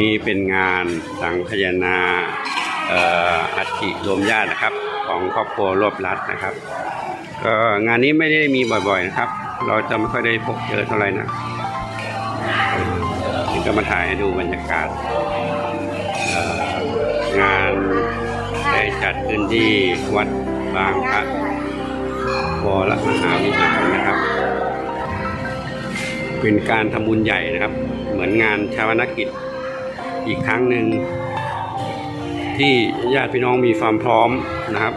นี่เป็นงานสังคยนาอัฐิรวมญาตินะครับ ของครอบครัวรวบรัดนะครับก็งานนี้ไม่ได้มีบ่อยๆนะครับ เราจะไม่ค่อยได้พบเจอเท่าไหร่นะนี่ก็มาถ่ายดูบรรยากาศงานได้จัดขึ้นที่วัดบางพระวรมหาวิหารนะครับ เป็นการทำบุญใหญ่นะครับ เหมือนงานชาวนกิจ อีกครั้งหนึ่งที่ญาติพี่น้องมีความพร้อมนะครับ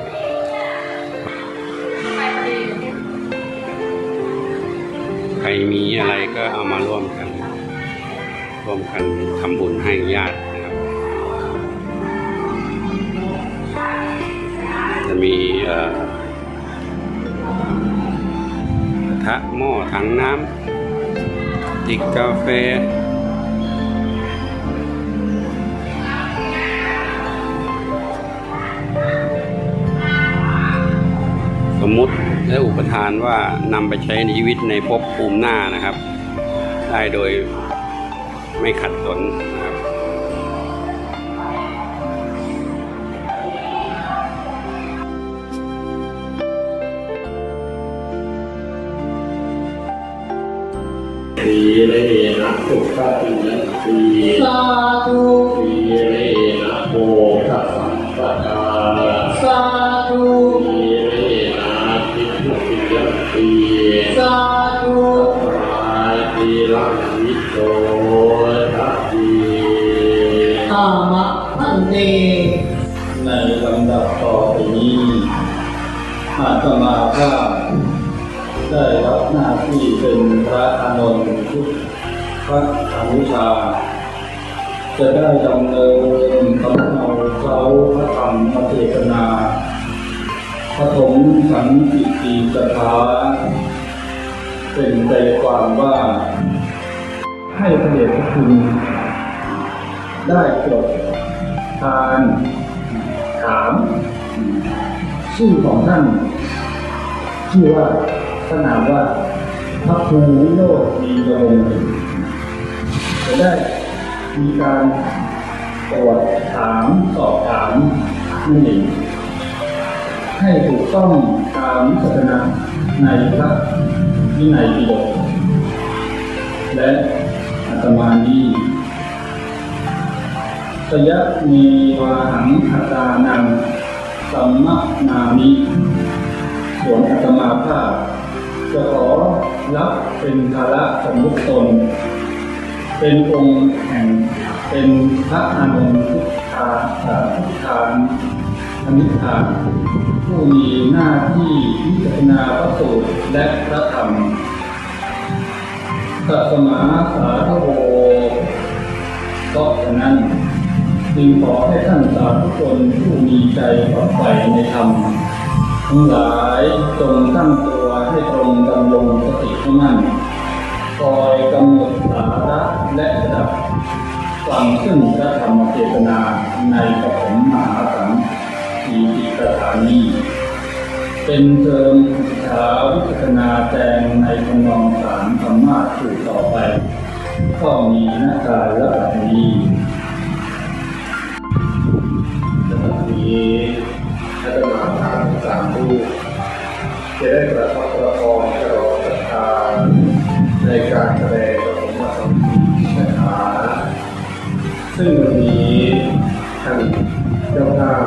ใครมีอะไรก็เอามาร่วมกัน ร่วมกันทำบุญให้ญาตินะครับ จะมีอ่อกระทะหม้อถังน้ำจิกกาแฟ สมมุติและอุปทานว่านำไปใช้ในชีวิตในภพภูมิหน้านะครับ ได้โดยไม่ขัดสนนะครับสีเลนะสุขติยันสีสาธุสีเลนะโมทัสสัมปทาสาธุ ในลำดับต่อไปนี้อาตมาภาพได้รับหน้าที่เป็นพระอานนท์พุทธพระอนุชา จะได้ดำเนินคำเอาเจ้าพระธรรมเทศนาปฐมสันติกีกถาเป็นใจความว่าให้พระเดชพระคุณได้จด ทานถามชื่อของท่านชื่อว่าท่านามว่าพระครูวิโรจน์มีวงจะได้มีการตรวจถามสอบถามนั่นเองให้ถูกต้องตามศาสนาในพระวินัยปิฎกและอาตมานี้ สยะมีวาหังอัตานังสัมมนามิส่วนอาตมาภาพ จะขอรับเป็นภาระสมุตตน เป็นองค์แห่งเป็นพระอานนท์พุทธาเอ่อพุทานอนิธานผู้มีหน้าที่พิจารณาพระสูตรและพระธรรมตัสมาสาธโวเพราะฉะนั้น จึงขอให้ท่านสาธุชนผู้มีใจฝักใฝ่ในธรรมทั้งหลายจงตั้งตัวให้ตรงดำรงสติให้มั่นคอยกำหนดสาระและระดับฟังขึ้นพระธรรมเทศนาในปฐมมหาสังคีติกถานีเป็นเทอมศึกษาวิปัสสนาแจงในทำนองสารธรรมะสู่ต่อไป ก็มีหน้าการและแบบนี้ นี้อาตมาทางสามผู้จะได้ประทับประคองตลอดศรัทธาในการแสดงปฐมสัมพีคาถาซึ่งวันนี้ท่านเจ้าภาพ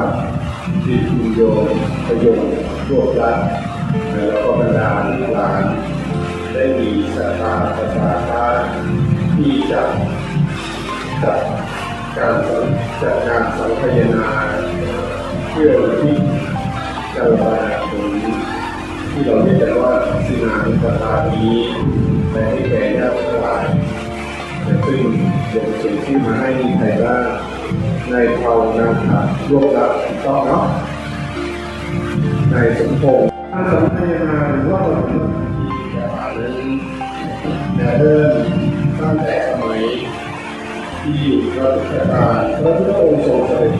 ที่คุณโยมประโยชน์รวบรัดแล้วก็บรรดาลูกหลานได้มีศรัทธาประสาทาที่จะจัดการจัดงานสังคยนา เพื่อที่จะรระบายถึงนี้ที่เราเรียกกันว่าสินานุปทานี้และให้แก่ญาติทั้งหลายและซึ่งเป็นสิ่งที่มาให้ไทยว่าในเผ่านามขารวบรับต้องเนาะในสมพงษ์การสังายนาหรือว่าเราเป็นที่แบบนั้นแต่เริ่มตั้งแต่สมัยที่เราราชการพระพุทธองค์ทรงเสด็จ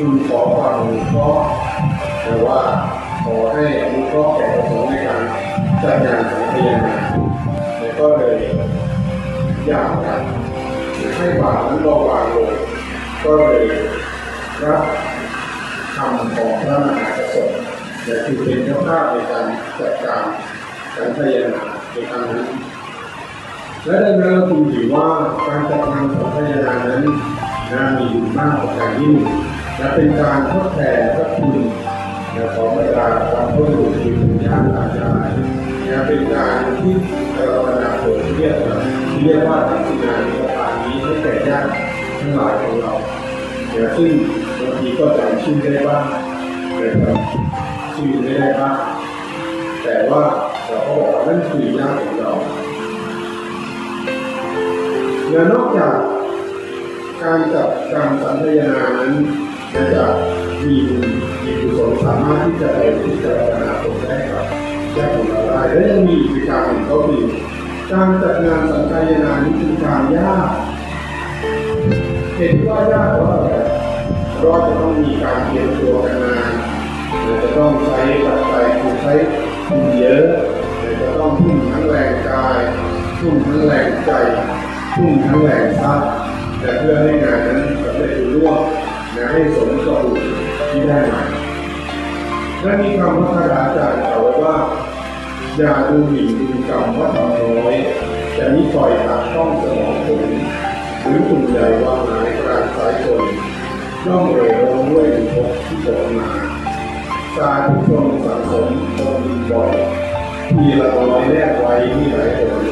ทูลขอความอนุเคราะห์แต่ว่าขอให้อนุเคราะห์แก่ประสงค์ในการจัดงานสังฆทานเนี่ยก็เลยอยากกันให้บาทนั้นก็วางลงก็เลยรับคำของพระมหากษัตริย์เนี่คือเป็นเจ้าภาพในการจัดการสังฆทานในครั้งนั้นและดังนั้นเราจึงถือว่าการจัดงานสังฆทานนั้นงานมีอยู่มากกว่าการยิ่ง และเป็นการทดแทนพระคุณของบรรดาพระพุทธรูปที่เป็นญาติอาจารย์นะเป็นการที่เราบรรดาผลที่เรียกว่าเรียกว่าทำงานในประการนี้ให้แก่ญาติทั้งหลายของเราเนี่ยซึ่งบางทีก็จำชื่อได้บ้างนะครับชื่อไม่ได้บ้างแต่ว่าเราก็บอกว่านั่นคือญาติของเราและนอกจากการจัดการสัญญานั้น จะมีบุญมีกุศลสามารถที่จะไปพิจารณาตรงได้ครับแจ้ของเราได้และยังมีอีกการหนึ่งก็คือการจัดงานสังฆายนานี้เป็นการยากเห็นว่ายากเพราะอะไรเพราะจะต้องมีการเตรียมตัวกันนานจะต้องใช้ปัจจัยคือใช้ทุนเยอะจะต้องทุ่มทั้งแรงกายทุ่มทั้งแรงใจทุ่มทั้งแรงทรัพย์แต่เพื่อให้ ให้สมกับบุญที่ได้มาและมีคำพระคาถาจารย์กล่าวว่า อย่าดูหมิ่นดูกรรมว่าทำน้อยจะมิคอยหักต้องสมองผลหรือคุณใหญ่ว่าหายกลางสายชนย่อมเอ่ยลงด้วยอุปกที่ตกมาสาธุกชนสังสมตนบ่อยทีละร้อยแรกไว้ที่หลายคน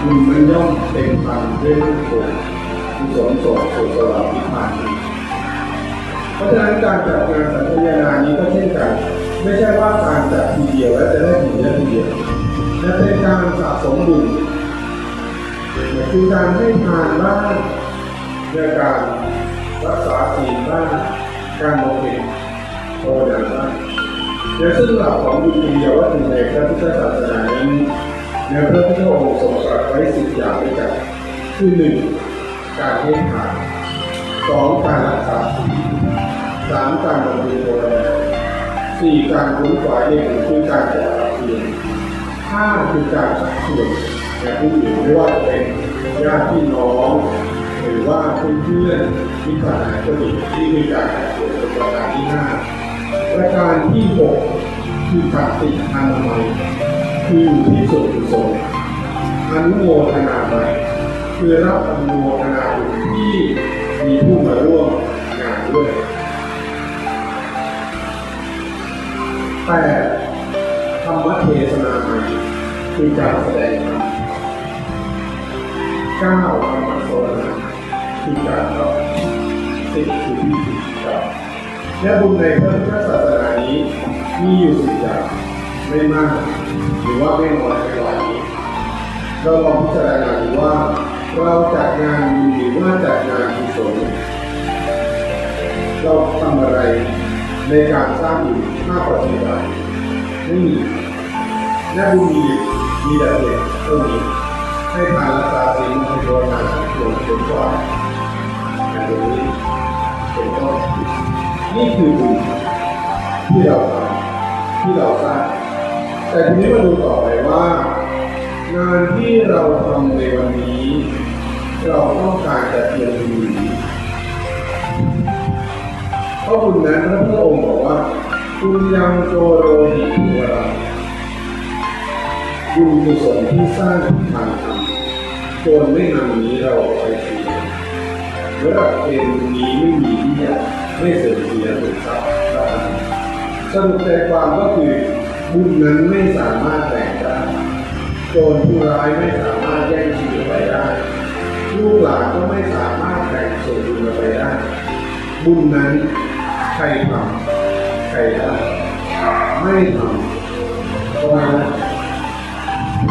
คุณมันย่อมเต็มพันด้วยลูกโป่งที่สมส่งสู่สวรรค์นิพาน เพราะฉะนั้นการจัดงานสังฆทานนี้ก็เช่นกัน ไม่ใช่ว่าการจัดทีเดียวแล้วจะได้บุญเยอะทีเดียวและเป็นการสะสมบุญคือการให้ทานบ้างด้วยการรักษาศีลบ้างการมองเห็นภาวนาบ้างและซึ่งหลักของบุญทีเดียวว่าถึงในพระพุทธศาสนานั้นในพระพุทธองค์ทรงตรัสไว้สิบอย่างด้วยกันคือหนึ่งการให้ทานสองการรักษาศีล สามการบำเพ็ญภาวนาสี่การคุ้นขวายในบุญคือการจัดรับเพียนห้าคือการสักส่วนแก่ผู้อื่นไม่ว่าจะเป็นญาติพี่น้อง หรือว่าเพื่อนๆมิตรสหายก็ดีที่มีการสักส่วนเป็นประการที่ห้าประการที่หกคือขัดติอนามัยคือที่สุดกุศลอนุโมทนาไปคือรับอนุโมทนาบุญที่มีผู้มาร่วมงานด้วย แปดธรรมเทศนาใหม่คือการแสดงธรรมเก้าธรรมโสนาคือการรับสิบคือวิธีการและบุญในพระพุทธศาสนานี้มีอยู่สิบอย่างไม่มาก หรือว่าไม่น้อยไปกว่านี้เราลองพิจารณาดูว่าเราจัดงานบุญหรือว่าจัดงานกุศลเราทำอะไร ในการสร้างบุญมากกว่าที่ใดไม่มีแน่บุญมีมีแต่เด็กก็มีให้ทานรักษาศีลให้ภาวนาหลวงเป็นกว่าอย่างนี้เป็นต้นนี่คือบุญที่เราทำที่เราสร้างแต่ทีนี้มาดูต่อไปว่า งานที่เราทำในวันนี้ เราต้องการจะเพียงบุญเพราะบุญนั้นพระพุทธองค์บอกว่าบุญยังโจโรหิตุวราบุญกุศลที่สร้างทางธรรมจนไม่นำนี้เราไปเสียเมื่อเป็นนี้ไม่มีที่จะไม่เสื่อมเสียหรือทรัพสรุปใจความก็คือบุญนั้นไม่สามารถแบ่งได้จรผู้ร้ายไม่สามารถแย่งชิงไปได้ลูกหลานก็ไม่สามารถแบ่งส่วนบุญไปได้ บุญนั้น ใครทำใครได้ไม่ทำก็ไม่ได้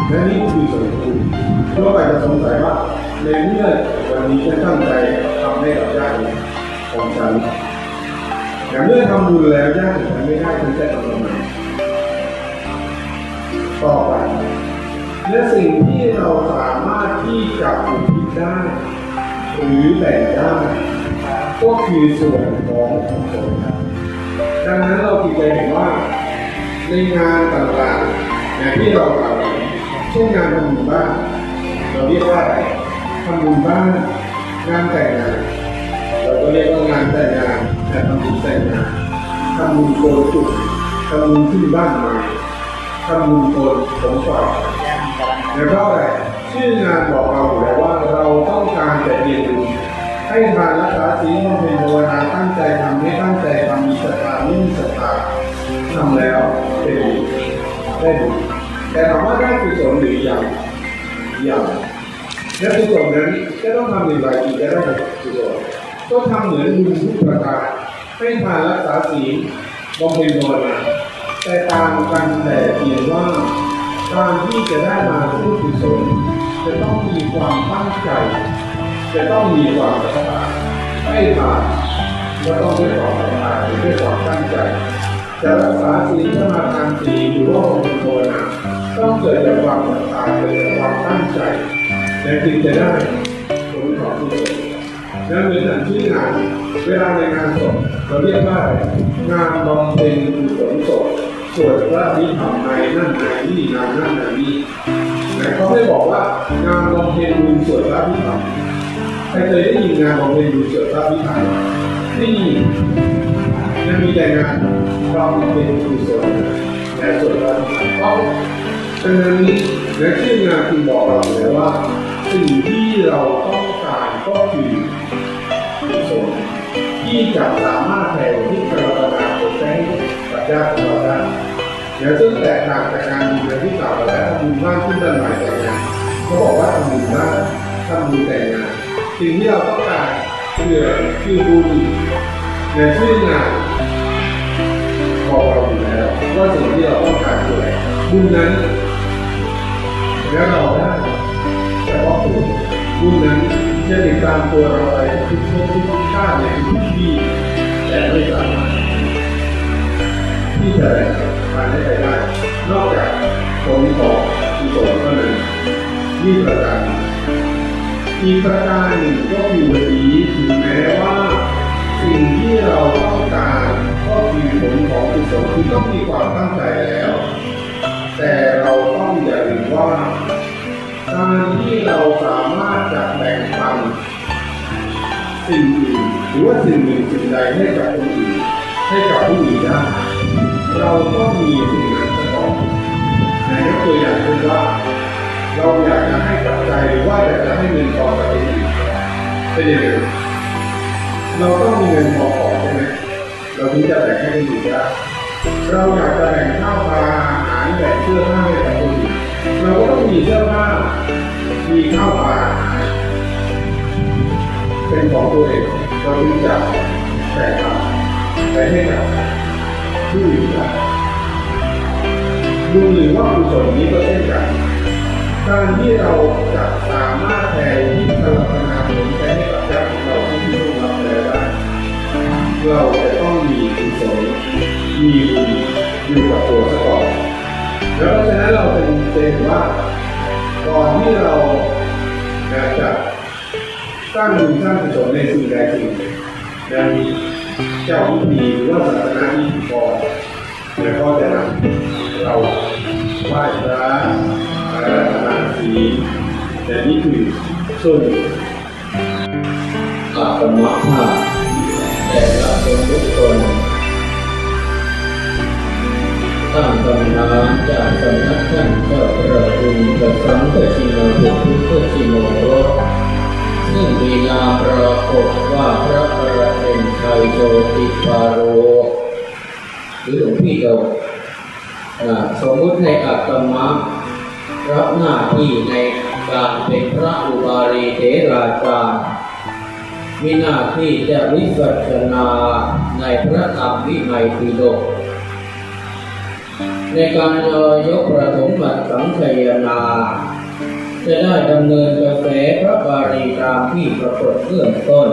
และนี่คือส่วนบุญเพราะอาจจะสงสัยว่าในเมื่อวันนี้ฉันตั้งใจทำให้กับญาติของฉันแต่เมื่อทำบุญแล้วญาติฉันไม่ได้ฉันจะทำทำไมต่อไปและสิ่งที่เราสามารถที่จะอุทิศได้ หรือแบ่งได้ ก็คือส่วนของกุศลครับดังนั้นเราจึงจะเห็นว่าในงานต่างๆอย่างที่เรากล่าวเช่นงานทำบุญบ้านเราเรียกว่าทำบุญบ้านงานแต่งงานเราก็เรียกว่างานแต่งงานแต่ทำบุญแต่งงานทำบุญโกนจุดทำบุญขึ้นบ้านใหม่ทำบุญโกนผมฝากแล้วก็อะไรชื่องานบอกเราอยู่แล้วว่าเราต้องการจะเรียนรู้ ให้ทานรักษาศีลบำเพ็ญภาวนาตั้งใจทำไม่ตั้งใจทำมีศรัทธาไม่มีศรัทธาทำแล้วเป็นบุญได้บุญแต่ถามว่าได้กุศลหรือยังยังและกุศลนั้นจะต้องทำอย่างไรถึงจะได้กุศลก็ทำเหมือนบุญทุกประการให้ทานรักษาศีลบำเพ็ญภาวนาแต่ตางกันแต่เพียงว่าการที่จะได้มาซึ่งกุศลจะต้องมีความตั้งใจ จะต้องมีความศรัทธาให้ทานก็ต้องด้วยความศรัทธาหรือด้วยความตั้งใจจะรักษาศีลสมาทานศีลหรือว่าบำเพ็ญภาวนาต้องเกิดจากความศรัทธาเกิดจากความตั้งใจและจึงจะได้ผลของกุศลนั่นเป็นอย่าที่งานเวลาในงานศพเราเรียกว่างานบำเพ็ญกุศลศพสวดพระนิพพานในนั่นในนี่งานนั่นในนี่แต่เขาไม่บอกว่างานบำเพ็ญบุญสวดพระนิพพาน ครเคยได้ยินงานบำเพ็ญบุญสวดพระนิพพานไม่มียังมีแต่งานบำเพ็ญกุศลแต่ส่วดพราเพราะดังนั้นและชื่องานคุณบอกเราเลยว่าสิ่งที่เราต้องการก็คือกุศลที่จะสามารถแผ่ที่กระนาผลให้กับญาติของเราได้และซึ่งแตกต่างจากการบุญที่กล่าวไปแล้วทำบุญบ้านขึ้นบ้านใหม่แต่งงานเขาบอกว่าทำบุญบ้านทำบุญแต่งงาน สิ่งที่เราต้องการคือคือบุญและชื่องานบอกเราอยู่แล้วว่าสิ่งที่เราต้องการคืออะไรบุญนั้นแล้วเราได้แต่ว่าบุญบุญนั้นจะติดตามตัวเราไปทุกภพทุกชาติในทุกที่แต่ไม่สามารถที่จะแบ่งปันให้ใครได้นอกจากผลของกุศลเท่านั้นนี่ประการ อีกประการหนึ่งก็คือวันนี้ถึงแม้ว่า สิ่งที่เราต้องการก็คือผลของกุศลคือต้องมีความตั้งใจแล้ว แต่เราต้องอย่าลืมว่าการที่เราสามารถจะแบ่งปันสิ่งอื่นหรือว่าสิ่งหนึ่งสิ่งใดให้กับคนอื่นให้กับผู้อื่นได้เราต้องมีสิ่งนั้นประกอบในยกตัวอย่างเช่นว่า เราอยากจะให้ปัจจัยหรือว่าอยากจะให้เงินทองกับคนอื่นเป็นยังไงเราต้องมีเงินพอขอใช่ไหมเราถึงจะแบ่งให้คนอื่นได้เราอยากจะแบ่งข้าวปลาอาหารแบ่งเสื้อผ้าให้กับคนอื่นเราก็ต้องมีเสื้อผ้ามีข้าวปลาเป็นของตัวเองเราถึงจะแบ่งปันไปให้กับผู้อื่นได้ดูหรือว่ากุศลนี้ก็เช่นกัน การที่เราจะสามารถแผ่ที่พลังงานผลไปให้กับญาติของเราที่ร่วงรับแล้วได้เราจะต้องมีกุศลมีบุญอยู่กับตัวซะก่อนแล้วเพราะฉะนั้นเราเป็นเห็นว่าก่อนที่เราจะสร้างบุญสร้างกุศลในสิ่งใดสิ่งหนึ่งจะมีเจ้าพิธีหรือว่าศาสนาที่ก่อนแล้วก็จะนำเราไหว้พระ อาราธนาศีลแต่นี่คือส่วนหนึ่งอาตมะภาพแต่ละคนทุกคนตั้งตำนานจากสำนักท่านเจ้าพระคุณกษัตริย์เทชิโนบุตรเทชิโนรสซึ่งมีนามปรากฏว่าพระประเด็นไทยโจติปาโรหรือหลวงพี่โดอ่าสมมุติให้อัตมะ รับหน้าที่ในการเป็นพระอุบาลีเถราจารย์มีหน้าที่จะวิสัชนาในพระธรรมวินัยปิฎกในการยกประถมหลักสังขยนา จะได้ดำเนินกระแสพระบาลีตามที่ปรากฏเบื้องต้น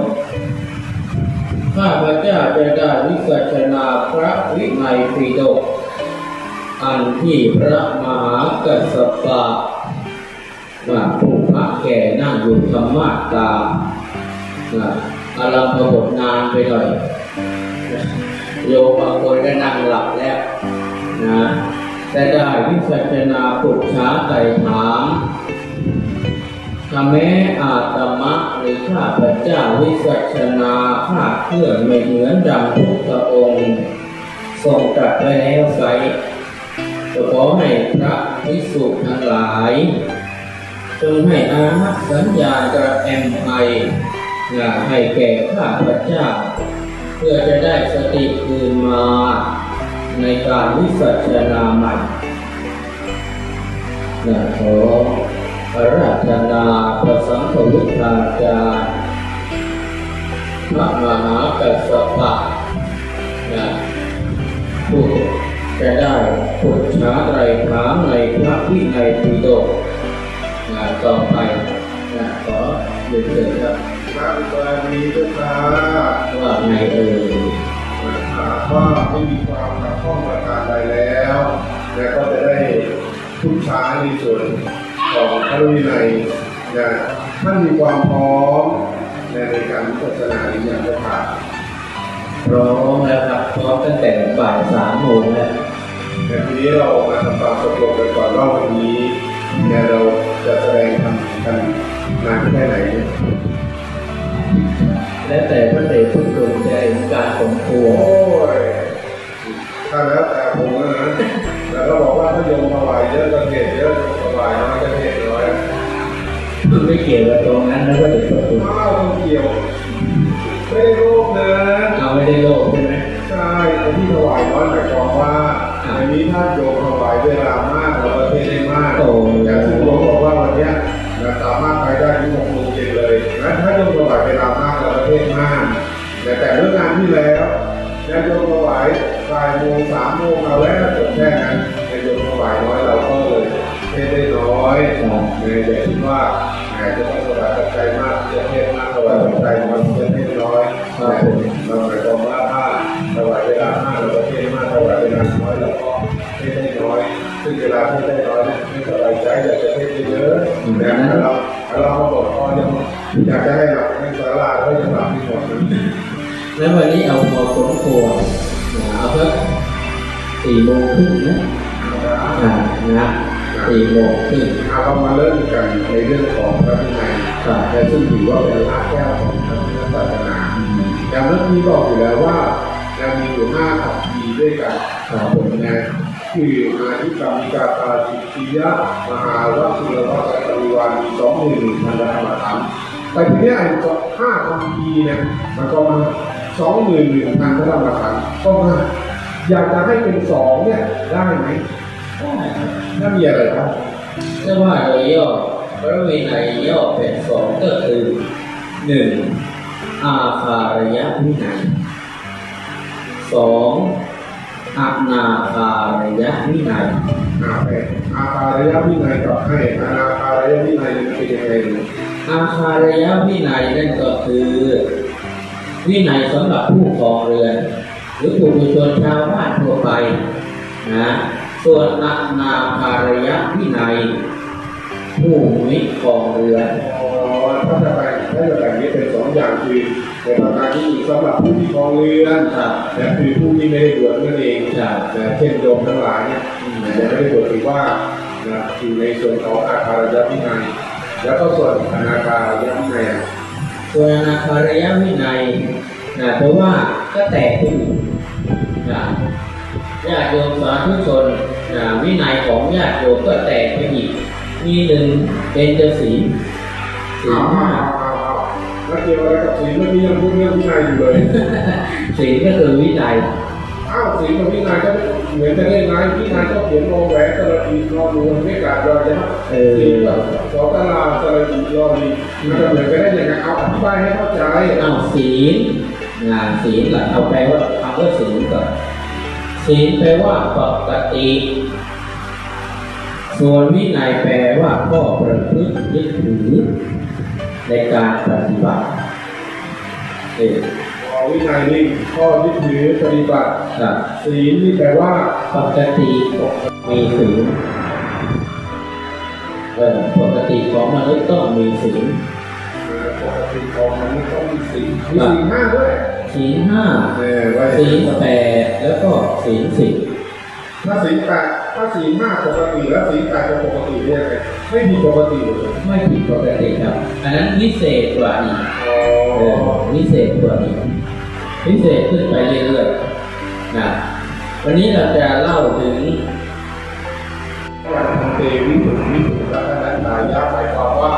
ข้าพระเจ้าจะได้วิสัชนาพระวินัยปิฎก อันที่พระมหากัสปะว่าผู้พระแก่นั่งอยู่ธรรมะตามนะอารัมพบทนานไปหน่อยโยมบางคนก็นั่งหลับแล้วนะแต่ได้วิสัชนาปุจฉาไต่ถามถ้าแม้อาตมะหรือข้าพระเจ้าวิสัชนาข้าเคลื่อนไม่เหมือนดังพุทธองค์ ทรงตรัสไว้แล้วไซ ขอให้พระวิสุทั้งหลายจงให้อาหารสัญญาณกระแอมไออย่าให้แก่ข้าพเจ้า เพื่อจะได้สติคืนมา ในการวิสัชนาใหม่นะขออาราธนาพระสังฆวุฒาจารย์พระมหากัสสปะนะผู้ จะได้พุทธาไตรถามในพระวินัยปิฎกนะต่อไปนะขอเรียนเชิญครับพระบารมีเจ้าค่ะว่าไงเอ่ยหากว่าไม่มีความขัดข้องประการใดแล้วแล้วก็จะได้ทุกช้าในส่วนของพระวินัยนะท่านมีความพร้อมในการพิจารณาในอย่างเจ้าค่ะพร้อมแล้วครับพร้อมตั้งแต่บ่ายสามโมงแล้ว แต่ทีนี้เรามาทำความตกลงกันก่อนว่าวันนี้เนี่ยเราจะแสดงทำกันนานแค่ไหนเนี่ยและแต่พระเดชพระคุณจะเห็นการสมควรโอ้ยถ้าแล้วแต่ผมนะแล้วก็บอกว่าถ้าโยมถวายเยอะก็เทศเยอะโยมถวายน้อยก็เทศน้อยไม่เกี่ยวกับตรงนั้นนะพระเดชพระคุณอ้าวต้องเกี่ยวไม่ได้รูปนะเอาไม่ได้โลภใช่ไหมใช่ไอ้ที่ถวายน้อยหมายความว่า อันนี้ถ้าโยมถวายเวลามากเราก็เทศได้มากอย่างที่หลวงบอกว่าวันเนี้ยเราสามารถไปได้ที่หกโมงเย็นเลยนะถ้าโยมถวายเวลามากเราก็เทศมากแต่แต่เรื่องงานที่แล้วนายโยมถวายบ่ายโมงสามโมงเอาแล้วจบแค่นั้นนายโยมถวายน้อยเราก็เลยเทศได้น้อยในอย่าคิดว่าแหมจะต้องถวายปัจจัยมากจะเทศมากถวายปัจจัยน้อยจะเทศน้อยแต่เราหมายความว่า เวลาเทศได้น้อยไม่สบายใจอยากจะเทศเยอะแต่ถ้าเราถ้าเราบอกพ่อยังอยากจะให้หลับในศาลาก็ยังหลับไม่หมดแล้ววันนี้เอาพอสมควรนะเอาสักสี่โมงครึ่งนะอ่านะสี่โมงครึ่งเอาเรามาเริ่มกันในเรื่องของพระวินัยครับแต่ซึ่งถือว่าเป็นรากแก้วของพระพุทธศาสนาอย่างเมื่อกี้บอกอยู่แล้วว่าจะมีอยู่ห้าขับพีด้วยกันครับผมนะคืออาทิกรรมิกาตาจิติยะมหาวัตถุรวัตปริวารีสองหนึ่งพันธรรมธรรมแต่ทีเนี้ยไอ้ห้าคำพีเนี่ยมันก็มาสองหมื่นหนึ่งพันธรรมธรรมก็มาอยากจะให้เป็นสองเนี่ยได้ไหมถ้ามีอะไรครับเรียกว่าโดยย่อพระวินัยย่อเป็นสองก็คือหนึ่งอาคารยวินัยสอง อนาคารยวินัยอาแปดอาคารยวินัยกับให้อนาคารยวินัยเป็นยังไงอาคารยวินัยนั่นก็คือ วินัยสำหรับผู้ครองเรือน หรือผู้บุชนชาวบ้านทั่วไปนะส่วนอนาคารยวินัยผู้มิครองเรือนอ๋อถ้าจะแบ่ งถ้าจะแบ่งนี้เป็นสองอย่างคือในประการที่หนึ่งสำหรับผู้ที่ครองเรือนครับและคือผู้ที่ไม่ได้บวชนั่นเองครับแต่เช่นโยมทั้งหลายเนี่ยจะไม่ได้บวชถือว่านะอยู่ในส่วนของอาคารยวินัยแล้วก็ส่วนอนาคารยวินัยอะส่วนอนาคารยวินัยนะเพราะว่าก็แตกขึ้นนะญาติโยมสาธุชนนะวินัยของญาติโยมก็แตกไปอีกมีหนึ่งเป็นเจสีลศีลอ้าวห้า แล้วเกี่ยวอะไรกับศีลเมื่อกี้ยังพูดเรื่องวินัยอยู่เลยศีลก็คือวินัยอ้าวศีลกับวินัยก็เหมือนกันได้ไงวินัยก็เขียนโอแหวนตระอีรอดูไม่กาดรอจะเอศีลกับสอตลาตระอีรอดีมันจะเหมือนกันได้ยังไงเอาอธิบายให้เข้าใจเอาศีลงานศีลหลักเอาแปลว่าคำว่าศีลก่อนศีลแปลว่าปกติ ส่วนวินัยแปลว่าข้อประพฤติยึดถือ ในการปฏิบัติเอออ๋อวินัยนี่ข้อยึดถือปฏิบัติครับศีลนี่แปลว่าปกติมีศีลโอ้ออปกติของมนุษย์ต้องมีศีลปกติของมันษย์ต้องมีสี่มีสี่ห้าด้วยศีลห้าเออไว้ศีลแปดแล้วก็ศีลสิบถ้าสี่แปด ถ้าสี่ห้าปกติแล้วสี่แปดปกติเรียกไงไม่มีปกติเลยไม่ผิดปกติครับ อันนั้นวิเศษกว่าอีกเออวิเศษกว่าอีกวิเศษขึ้นไปเรื่อยๆนะวันนี้เราจะเล่าถึงวันทันเตวิถุวิถุรัตนตายะหมายความว่า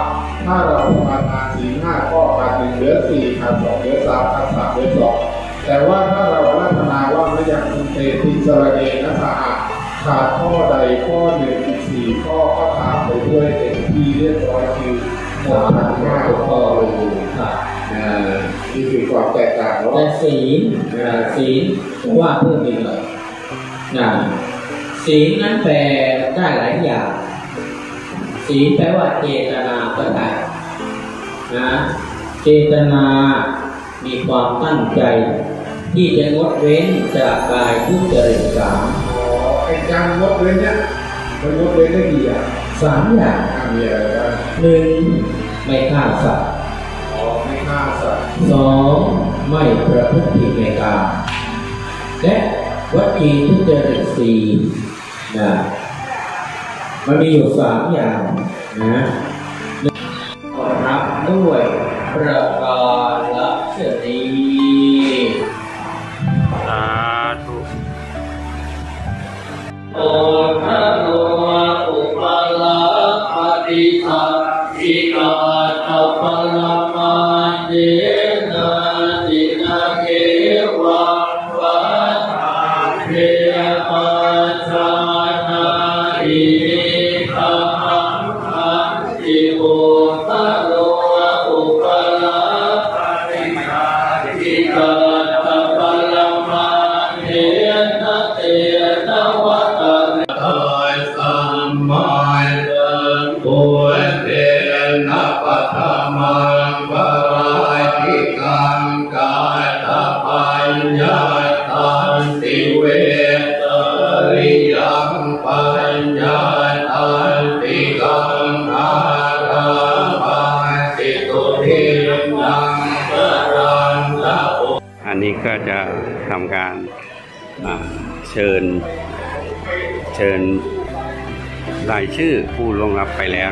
ถ้าเราทำงานสีห้าข้อขาดหนึ่งเหลือสี่ขาดสองเหลือสามขาดสามเหลือสองแต่ว่าถ้าเราลัฒนาว่าไม่อยางทันเตติสระเนนะสะอาด ขาดข้อใดข้อหนึ่งอีกสี่ข้อก็ตามไปด้วยเต็มที่เรียบร้อยคือหมดทั้งห้าข้อเลยครับอ่านี่คือความแตกต่างเนาะแต่ศีลศีลว่าเพิ่มอีกหน่อยนะศีลนั้นแปลได้หลายอย่าง ศีลแปลว่าเจตนาก็ได้นะเจตนามีความตั้งใจ ที่จะงดเว้นจากกายทุจริตสาม อ๋อไอ้การงดเว้นเนี่ยมันงดเว้นได้กี่อย่างสามอย่างอ่ามีอะไรบ้างหนึ่งไม่ฆ่าสัตว์อ๋อไม่ฆ่าสัตว์สองไม่ประพฤติผิดในกามและวัจีทุจริตสี่นะมันมีอยู่สามอย่างนะรับด้วยประการละเสนี ญาตันติเวตริยังปัญญาตันติกังอาราปัติตุทินังปรันตะอันนี้ก็จะทำการเชิญ เชิญรายชื่อผู้ลงลับไปแล้ว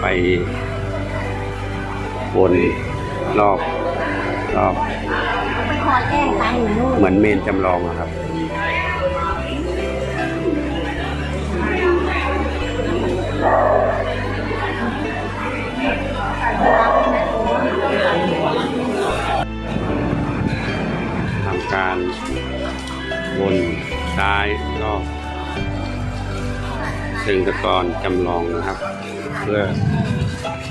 ไปวนรอบรอบ อยแก้ตังค์อยู่นู่นเหมือนเมนจำลองอะครับ ทำการวนซ้ายรอบซึ่งตะกอนจำลองนะครับ เพื่อ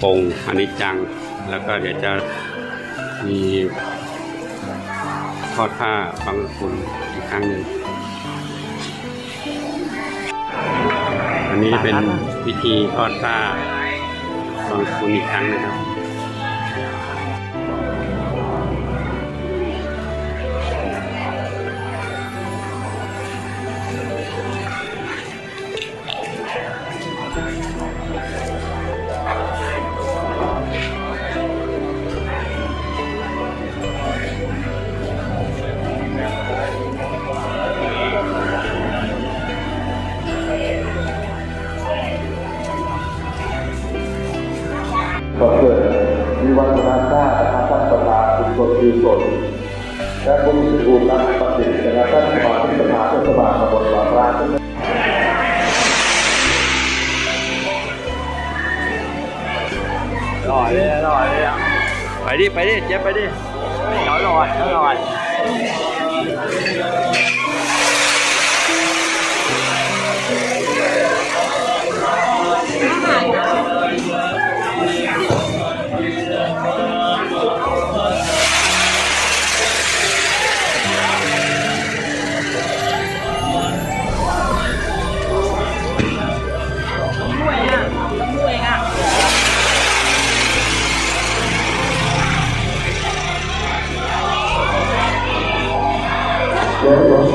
ปงอนิจจัง แล้วก็เดี๋ยวจะมี ทอดผ้าบังคุณอีกครั้งหนึ่ง อันนี้เป็นพิธีทอดผ้าบังคุณอีกครั้งนะครับ กฎคือสดและผู้มีส่วนรับปฏิบัตินะท่านสมาชิกสภาเทศบาลตำบลบางราชลอยเลยลอยเลยไปดิไปดิเจ๊บไปดิลอยลอยลอย Deus.